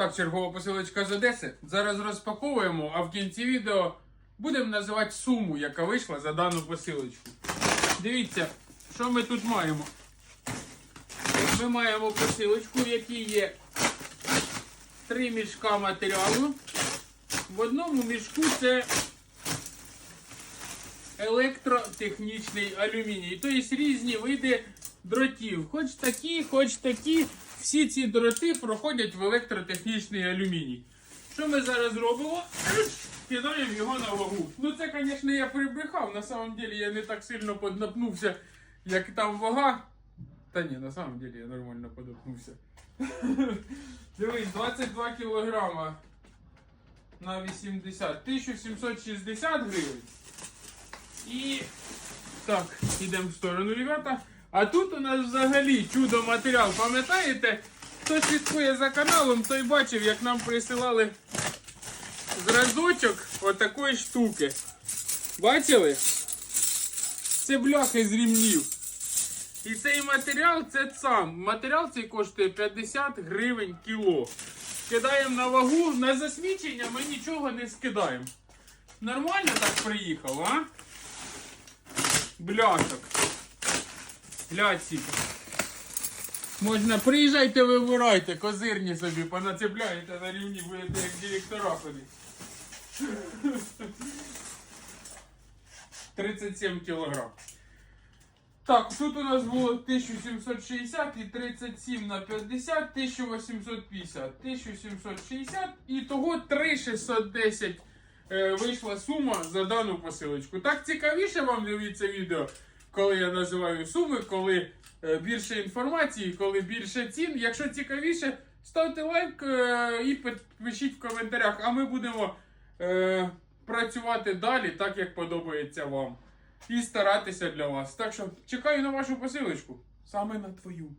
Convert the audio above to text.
Так, чергова посилочка з Одеси. Зараз розпаковуємо, а в кінці відео будемо називати суму, яка вийшла за дану посилочку. Дивіться, що ми тут маємо. Ми маємо посилочку, в якій є три мішка матеріалу. В одному мішку це електротехнічний алюміній. Тобто різні види дротів. Хоч такі, хоч такі. Всі ці дроти проходять в електротехнічний алюміній. Що ми зараз робимо? Кидаємо його на вагу. Ну це, звісно, я прибрехав. На самом деле я не так сильно поднапнувся, як там вага. Та ні, на самом деле я нормально подопнувся. Дивись, 22 кілограма на 80. 1760 гривень. І так, йдемо в сторону, ребята. А тут у нас взагалі чудо матеріал. Пам'ятаєте? Хто слідкує за каналом, той бачив, як нам присилали зразочок отакої штуки. Бачили? Це бляхи з рівнів. І цей матеріал це сам. Матеріал цей коштує 50 гривень кіло. Кидаємо на вагу, на засмічення ми нічого не скидаємо. Нормально так приїхав, а? Бляшок. Ляці. Можна приїжджайте, вибирайте, козирні собі, понацепляєте на рівні, будете як директора ходити. 37 кілограм. Так, тут у нас було 1760 і 37 на 50, 1850, 1760 і того 3610 е, вийшла сума за дану посилочку. Так цікавіше вам дивіться відео, коли я називаю суми, коли е, більше інформації, коли більше цін. Якщо цікавіше, ставте лайк е, і пи- пишіть в коментарях, а ми будемо е, працювати далі, так як подобається вам. І старатися для вас. Так що чекаю на вашу посилочку. Саме на твою.